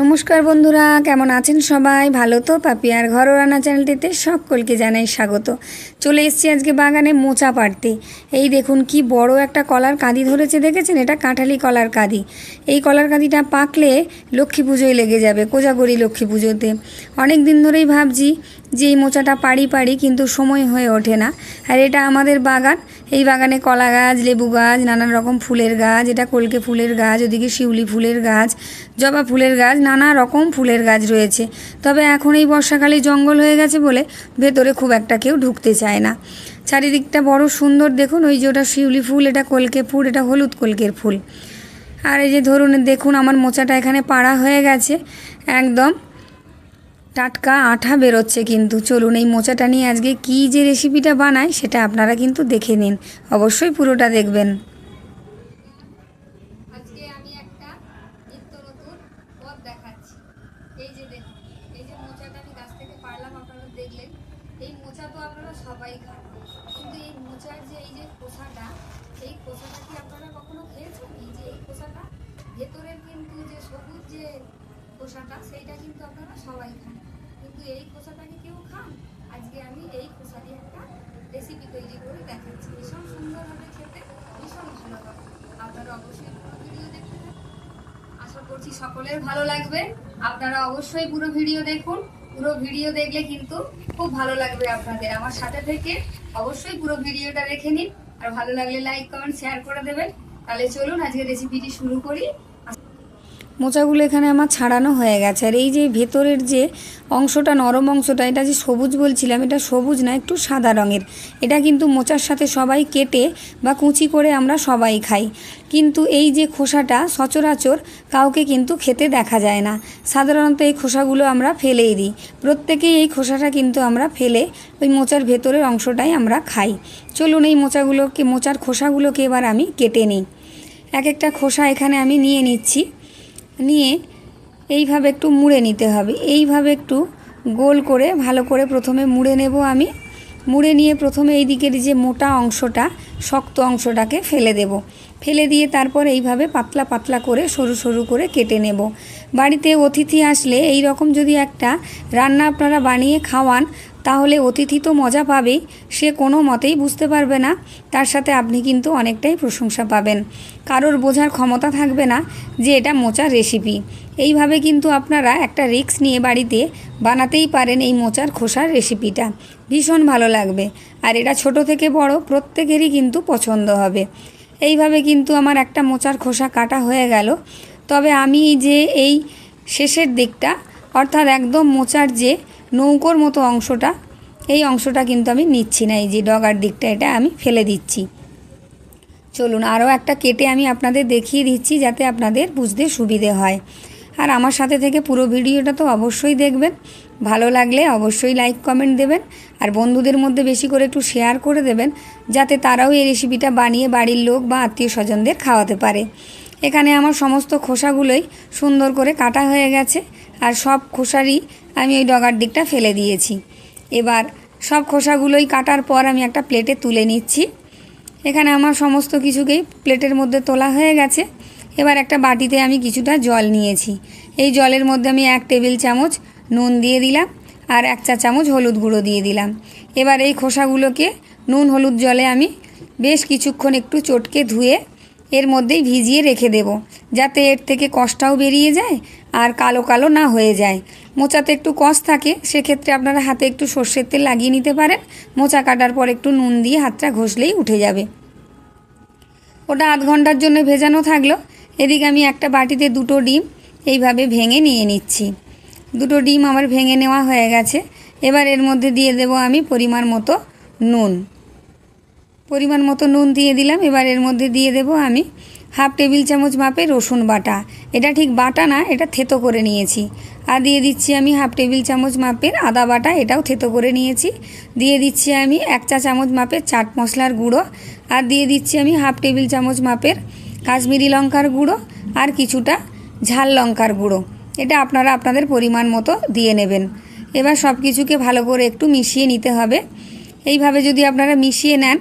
নমস্কার বন্ধুরা, কেমন আছেন সবাই? ভালো তো? পাপিয়ার ঘর রান্না চ্যানেলটিতে সকলকে জানাই স্বাগত। চলে এসছি আজকে বাগানে মোচা পাড়তে। এই দেখুন কি বড় একটা কলার কাঁদি ধরেছে, দেখেছেন? এটা কাঁঠালি কলার কাঁদি। এই কলার কাঁদিটা পাকলে লক্ষ্মী পুজোয় লেগে যাবে, কোজাগরি লক্ষ্মী পুজোতে। অনেক দিন ধরেই ভাবছি যে এই মোচাটা পাড়ি পাড়ি কিন্তু সময় হয়ে ওঠে না। আর এটা আমাদের বাগান। এই বাগানে কলা গাছ, লেবু গাছ, নানান রকম ফুলের গাছ, এটা কলকে ফুলের গাছ, ওদিকে শিউলি ফুলের গাছ, জবা ফুলের গাছ, নানা রকম ফুলের গাছ রয়েছে। তবে এখন এই বর্ষাকালে জঙ্গল হয়ে গেছে বলে ভেতরে খুব একটা কেউ ঢুকতে চায় না। চারিদিকটা বড় সুন্দর দেখুন, ওই যে ওটা শিউলি ফুল, এটা কলকে ফুল, এটা হলুদ কলকের ফুল। আর এই যে ধরুন, দেখুন, আমার মোচাটা এখানে পাড়া হয়ে গেছে, একদম। টাটকা আঠা বেরোচ্ছে কিন্তু। চলুন এই মোচাটা নিয়ে আজকে কী যে রেসিপিটা বানায় সেটা আপনারা কিন্তু দেখে নিন। অবশ্যই পুরোটা দেখবেন। ভেতরের কিন্তু যে সবুজ যে খোসাটা সেইটা কিন্তু আপনারা সবাই খান। কিন্তু এই খোসাটাকে কেউ খান? আজকে আমি এই খোসা দিয়ে একটা রেসিপি তৈরি করে দেখাচ্ছি। ভীষণ সুন্দরভাবে খেতে, ভীষণ ভালো হবে আপনারা অবশ্যই পুরো ভিডিও দেখতে আশা করছি সকলের ভালো লাগবে। আপনারা অবশ্যই পুরো ভিডিও দেখুন। পুরো ভিডিও দেখলে কিন্তু খুব ভালো লাগবে আপনাদের। আমার সাথে থেকে অবশ্যই পুরো ভিডিওটা দেখে নিন। আর ভালো লাগলে লাইক কমেন্ট শেয়ার করে দেবেন। তাহলে চলুন আজকে রেসিপিটি শুরু করি। মোচাগুলো এখানে আমার ছাড়ানো হয়ে গেছে। আর এই যে ভেতরের যে অংশটা, নরম অংশটা, এটা যে সবুজ বলছিলাম, এটা সবুজ না, একটু সাদা রঙের। এটা কিন্তু মোচার সাথে সবাই কেটে বা কুচি করে আমরা সবাই খাই। কিন্তু এই যে খোসাটা সচরাচর কাউকে কিন্তু খেতে দেখা যায় না। সাধারণত এই খোসাগুলো আমরা ফেলেই দিই। প্রত্যেকেই এই খোসাটা কিন্তু আমরা ফেলে ওই মোচার ভেতরের অংশটাই আমরা খাই। চলুন এই মোচাগুলোকে, মোচার খোসাগুলোকে এবার আমি কেটে নিই। এক একটা খোসা এখানে আমি নিয়ে নিচ্ছি। নিয়ে এইভাবে একটু মুড়ে নিতে হবে। এইভাবে একটু গোল করে, ভালো করে প্রথমে মুড়ে নেব আমি। মুড়ে নিয়ে প্রথমে এই দিকের যে মোটা অংশটা, শক্ত অংশটাকে ফেলে দেব। ফেলে দিয়ে তারপর এইভাবে পাতলা পাতলা করে, সরু সরু করে কেটে নেব। বাড়িতে অতিথি আসলে এই রকম যদি একটা রান্না আপনারা বানিয়ে খাওয়ান তাহলে অতিথি তো মজা পাবেই। সে কোনো মতেই বুঝতে পারবে না। তার সাথে আপনি কিন্তু অনেকটাই প্রশংসা পাবেন। কারোর বোঝার ক্ষমতা থাকবে না যে এটা মোচার রেসিপি এইভাবে কিন্তু আপনারা একটা রিক্স নিয়ে বাড়িতে বানাতেই পারেন এই মোচার খোসার রেসিপিটা ভীষণ ভালো লাগবে। আর এটা ছোট থেকে বড় প্রত্যেকেরই কিন্তু পছন্দ হবে। এইভাবে কিন্তু আমার একটা মোচার খোসা কাটা হয়ে গেল। তবে আমি যে এই শেষের দিকটা, অর্থাৎ একদম মোচার যে নৌকোর মতো অংশটা। এই অংশটা কিন্তু আমি নিচ্ছি না, এই যে ডগার দিকটা এটা আমি ফেলে দিচ্ছি। চলুন, আরও একটা কেটে আমি আপনাদের দেখিয়ে দিচ্ছি যাতে আপনাদের বুঝতে সুবিধে হয়। আর আমার সাথে থেকে পুরো ভিডিওটা তো অবশ্যই দেখবেন। ভালো লাগলে অবশ্যই লাইক, কমেন্ট দেবেন। আর বন্ধুদের মধ্যে বেশি করে একটু শেয়ার করে দেবেন, যাতে তারাও এই রেসিপিটা বানিয়ে বাড়ির লোক বা আত্মীয় স্বজনদের খাওয়াতে পারে। এখানে আমার সমস্ত খোসাগুলোই সুন্দর করে কাটা হয়ে গেছে। আর সব খোসারই আমি ওই ডগার দিকটা ফেলে দিয়েছি। এবার সব খোসাগুলোই কাটার পর আমি একটা প্লেটে তুলে নিচ্ছি। এখানে আমার সমস্ত কিছুকেই প্লেটের মধ্যে তোলা হয়ে গেছে। এবার একটা বাটিতে আমি কিছুটা জল নিয়েছি। এই জলের মধ্যে আমি এক টেবিল চামচ নুন দিয়ে দিলাম আর এক চা চামচ হলুদ গুঁড়ো দিয়ে দিলাম। এবার এই খোসাগুলোকে নুন হলুদ জলে আমি বেশ কিছুক্ষণ একটু চটকে ধুয়ে এর মধ্যেই ভিজিয়ে রেখে দেব। যাতে এর থেকে কষটাও বেরিয়ে যায় আর কালো কালো না হয়ে যায়। মোচাতে একটু কষ থাকে, সেক্ষেত্রে আপনারা হাতে একটু সর্ষের তেল লাগিয়ে নিতে পারেন। মোচা কাটার পর একটু নুন দিয়ে হাতটা ঘষলেই উঠে যাবে। ওটা আধ ঘণ্টার জন্য ভেজানো থাকল। এদিকে আমি একটা বাটিতে দুটো ডিম এইভাবে ভেঙে নিয়ে নিচ্ছি। দুটো ডিম আমার ভেঙে নেওয়া হয়ে গেছে। এবার এর মধ্যে দিয়ে দেব আমি পরিমাণ মতো নুন। পরিমাণ মতো নুন দিয়ে দিলাম। এবার এর মধ্যে দিয়ে দেব আমি হাফ টেবিল চামচ মাপে রসুন বাটা। এটা ঠিক বাটা না, এটা থেতো করে নিয়েছি। আর দিয়ে দিচ্ছি আমি হাফ টেবিল চামচ মাপের আদা বাটা, এটাও থেতো করে নিয়েছি। দিয়ে দিচ্ছি আমি এক চা চামচ মাপের চাট মশলার গুঁড়ো। আর দিয়ে দিচ্ছি আমি হাফ টেবিল চামচ মাপের কাশ্মীরি লঙ্কার গুঁড়ো আর কিছুটা ঝাল লঙ্কার গুঁড়ো। এটা আপনারা আপনাদের পরিমাণ মতো দিয়ে নেবেন। এবার সব কিছুকে ভালো করে একটু মিশিয়ে নিতে হবে। এইভাবে যদি আপনারা মিশিয়ে নেন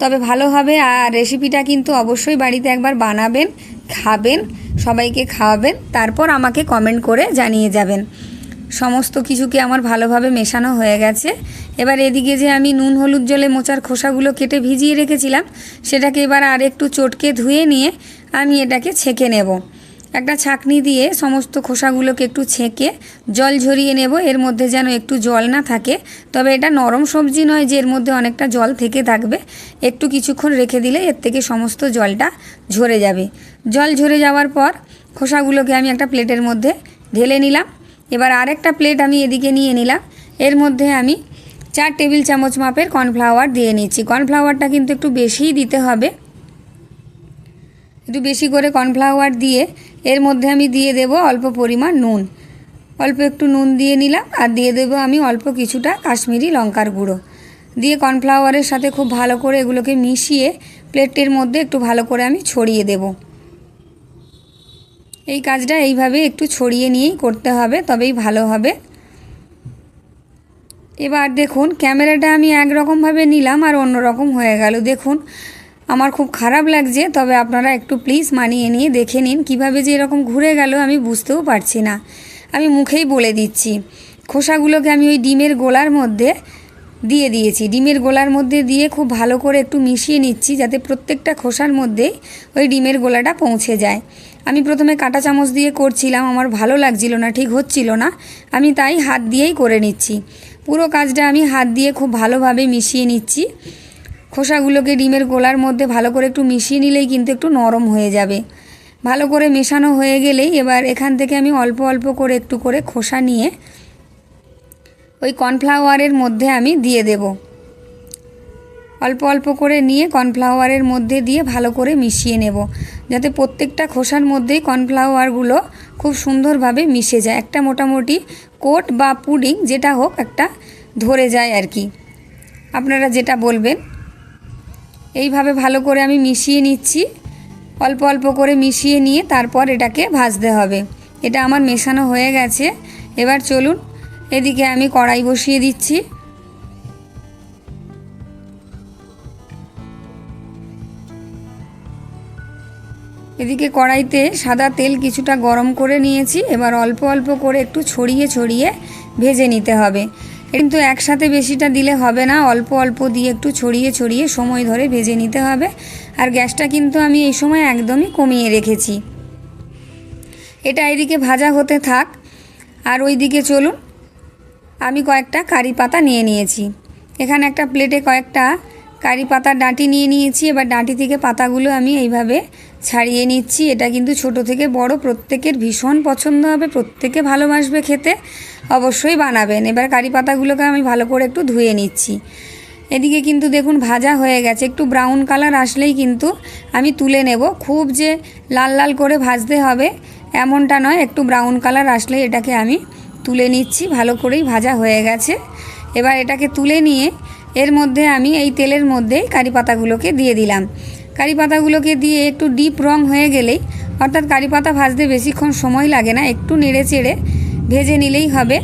তবে ভালো হবে আর রেসিপিটা কিন্তু অবশ্যই বাড়িতে একবার বানাবেন, খাবেন, সবাইকে খাওয়াবেন, তারপর আমাকে কমেন্ট করে জানিয়ে যাবেন। সমস্ত কিছুকে আমার ভালোভাবে মেশানো হয়ে গেছে। এবার এদিকে যে আমি নুন হলুদ জলে মোচার খোসাগুলো কেটে ভিজিয়ে রেখেছিলাম, সেটাকে এবার আর একটু চটকে ধুয়ে নিয়ে আমি এটাকে ছেঁকে নেব। একটা ছাকনি দিয়ে সমস্ত খোসাগুলোকে একটু ছেঁকে জল ঝরিয়ে নেব। এর মধ্যে যেন একটু জল না থাকে। তবে এটা নরম সবজি নয় যে এর মধ্যে অনেকটা জল থেকে থাকবে। একটু কিছুক্ষণ রেখে দিলে এর থেকে সমস্ত জলটা ঝরে যাবে। জল ঝরে যাওয়ার পর খোসাগুলোকে আমি একটা প্লেটের মধ্যে ঢেলে নিলাম। এবার আরেকটা প্লেট আমি এদিকে নিয়ে নিলাম। এর মধ্যে আমি চার টেবিল চামচ মাপের কর্নফ্লাওয়ার দিয়ে নিচ্ছি। কর্নফ্লাওয়ারটা কিন্তু একটু বেশিই দিতে হবে। একটু বেশি করে কর্নফ্লাওয়ার দিয়ে এর মধ্যে আমি দিয়ে দেব অল্প পরিমাণ নুন। অল্প একটু নুন দিয়ে নিলাম আর দিয়ে দেবো আমি অল্প কিছুটা কাশ্মীরি লঙ্কার গুঁড়ো। দিয়ে কর্নফ্লাওয়ারের সাথে খুব ভালো করে এগুলোকে মিশিয়ে প্লেটের মধ্যে একটু ভালো করে আমি ছড়িয়ে দেব। এই কাজটা এইভাবে একটু ছড়িয়ে নিয়েই করতে হবে, তবেই ভালো হবে। এবার দেখুন, ক্যামেরাটা আমি একরকমভাবে নিলাম আর অন্যরকম হয়ে গেল। দেখুন আমার খুব খারাপ লাগছে, তবে আপনারা একটু প্লিজ মানিয়ে নিয়ে দেখে নিন, কীভাবে যে এরকম ঘুরে গেল আমি বুঝতেও পারছি না। আমি মুখেই বলে দিচ্ছি, খোসাগুলোকে আমি ওই ডিমের গোলার মধ্যে দিয়ে দিয়েছি। ডিমের গোলার মধ্যে দিয়ে খুব ভালো করে একটু মিশিয়ে নিচ্ছি, যাতে প্রত্যেকটা খোসার মধ্যেই ওই ডিমের গোলাটা পৌঁছে যায়। আমি প্রথমে কাঁটা চামচ দিয়ে করছিলাম, আমার ভালো লাগছিল না, ঠিক হচ্ছিল না। আমি তাই হাত দিয়েই করে নিচ্ছি। পুরো কাজটা আমি হাত দিয়ে খুব ভালোভাবে মিশিয়ে নিচ্ছি। খোসাগুলোকে ডিমের গোলার মধ্যে ভালো করে একটু মিশিয়ে নিলেই কিন্তু একটু নরম হয়ে যাবে। ভালো করে মেশানো হয়ে গেলেই এবার এখান থেকে আমি অল্প অল্প করে একটু করে খোসা নিয়ে ওই কর্নফ্লাওয়ারের মধ্যে আমি দিয়ে দেব। অল্প অল্প করে নিয়ে কর্নফ্লাওয়ারের মধ্যে দিয়ে ভালো করে মিশিয়ে নেব। যাতে প্রত্যেকটা খোসার মধ্যেই কর্নফ্লাওয়ারগুলো খুব সুন্দরভাবে মিশে যায়। একটা মোটামুটি কোট বা পুডিং যেটা হোক একটা ধরে যায় আর কি। আপনারা যেটা বলবেন। এইভাবে ভালো করে আমি মিশিয়ে নিচ্ছি। অল্প অল্প করে মিশিয়ে নিয়ে তারপর এটাকে ভাজতে হবে। এটা আমার মেশানো হয়ে গেছে। এবার চলুন, এদিকে আমি কড়াই বসিয়ে দিচ্ছি। এদিকে কড়াইতে সাদা তেল কিছুটা গরম করে নিয়েছি। এবার অল্প অল্প করে একটু ছড়িয়ে ছড়িয়ে ভেজে নিতে হবে। কিন্তু একসাথে বেশিটা দিলে হবে না। অল্প অল্প দিয়ে একটু ছড়িয়ে ছড়িয়ে সময় ধরে ভেজে নিতে হবে। আর গ্যাসটা কিন্তু আমি এই সময় একদমই কমিয়ে রেখেছি। এটা এদিকে ভাজা হতে থাক। আর ওইদিকে চলুন। আমি কয়েকটা কারি পাতা নিয়ে নিয়েছি। এখানে একটা প্লেটে কয়েকটা কারি পাতার ডাঁটি নিয়ে নিয়েছি। এবার ডাঁটি থেকে পাতাগুলো আমি এইভাবে ছাড়িয়ে নিচ্ছি। এটা কিন্তু ছোট থেকে বড়, প্রত্যেকের ভীষণ পছন্দ হবে, প্রত্যেকে ভালোবাসবে খেতে, অবশ্যই বানাবেন। এবার কারি পাতাগুলোকে আমি ভালো করে একটু ধুয়ে নিচ্ছি। এদিকে কিন্তু দেখুন ভাজা হয়ে গেছে, একটু ব্রাউন কালার আসলেই কিন্তু আমি তুলে নেব। খুব যে লাল লাল করে ভাজতে হবে এমনটা নয়, একটু ব্রাউন কালার আসলে এটাকে আমি তুলে নিচ্ছি, ভালো করেই ভাজা হয়ে গেছে। এবার এটাকে তুলে নিয়ে এর মধ্যে আমি এই তেলের মধ্যেই কারি পাতাগুলোকে দিয়ে দিলাম। কারি পাতাগুলোকে দিয়ে একটু ডিপ রং হয়ে গেলেই অর্থাৎ কারি পাতা ভাজতে বেশিক্ষণ সময় লাগে না, একটু নেড়ে চেড়ে ভেজে নিলেই হবে।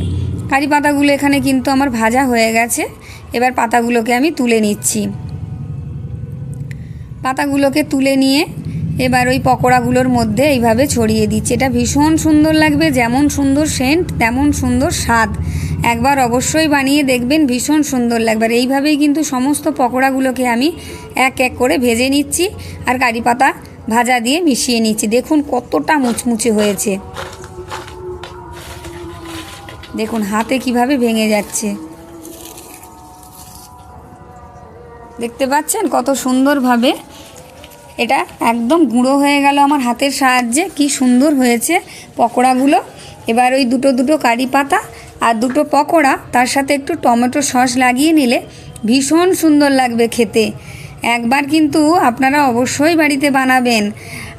কারি পাতাগুলো এখানে কিন্তু আমার ভাজা হয়ে গেছে। এবার পাতাগুলোকে আমি তুলে নিচ্ছি। পাতাগুলোকে তুলে নিয়ে এবার ওই পকোড়াগুলোর মধ্যে এইভাবে ছড়িয়ে দিচ্ছি। এটা ভীষণ সুন্দর লাগবে, যেমন সুন্দর সেন্ট তেমন সুন্দর স্বাদ। একবার অবশ্যই বানিয়ে দেখবেন, ভীষণ সুন্দর লাগবে। আর এইভাবেই কিন্তু সমস্ত পকোড়াগুলোকে আমি এক এক করে ভেজে নিচ্ছি আর কারি পাতা ভাজা দিয়ে মিশিয়ে নিচ্ছি। দেখুন কতটা মুচমুচে হয়েছে। দেখুন হাতে কীভাবে ভেঙে যাচ্ছে। দেখতে পাচ্ছেন কত সুন্দরভাবে এটা একদম গুঁড়ো হয়ে গেল আমার হাতের সাহায্যে। কি সুন্দর হয়েছে পকোড়াগুলো। এবার ওই দুটো দুটো কারি পাতা আর দুটো পকোড়া, তার সাথে একটু টমেটো সস লাগিয়ে নিলে ভীষণ সুন্দর লাগবে খেতে। একবার কিন্তু আপনারা অবশ্যই বাড়িতে বানাবেন।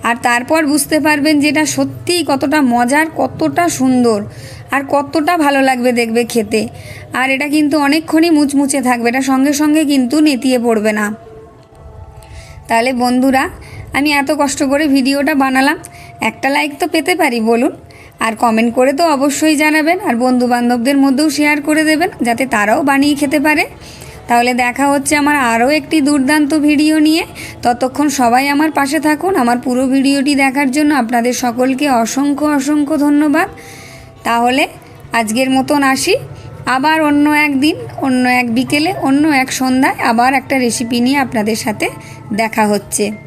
আর তারপর বুঝতে পারবেন যে এটা সত্যিই কতটা মজার, কতটা সুন্দর আর কতটা ভালো লাগবে দেখবে খেতে। আর এটা কিন্তু অনেকক্ষণই মুচমুচে থাকবে, এটা সঙ্গে সঙ্গে কিন্তু নেতিয়ে পড়বে না। তাহলে বন্ধুরা, আমি এত কষ্ট করে ভিডিওটা বানালাম, একটা লাইক তো পেতে পারি, বলুন। আর কমেন্ট করে তো অবশ্যই জানাবেন আর বন্ধু বান্ধবদের মধ্যেও শেয়ার করে দেবেন যাতে তারাও বানিয়ে খেতে পারে। তাহলে দেখা হচ্ছে আমার আরও একটি দুর্দান্ত ভিডিও নিয়ে। ততক্ষণ সবাই আমার পাশে থাকুন। আমার পুরো ভিডিওটি দেখার জন্য আপনাদের সকলকে অসংখ্য অসংখ্য ধন্যবাদ। তাহলে আজকের মতন আসি। আবার অন্য একদিন, অন্য এক বিকেলে, অন্য এক সন্ধ্যায় আবার একটা রেসিপি নিয়ে আপনাদের সাথে দেখা হচ্ছে।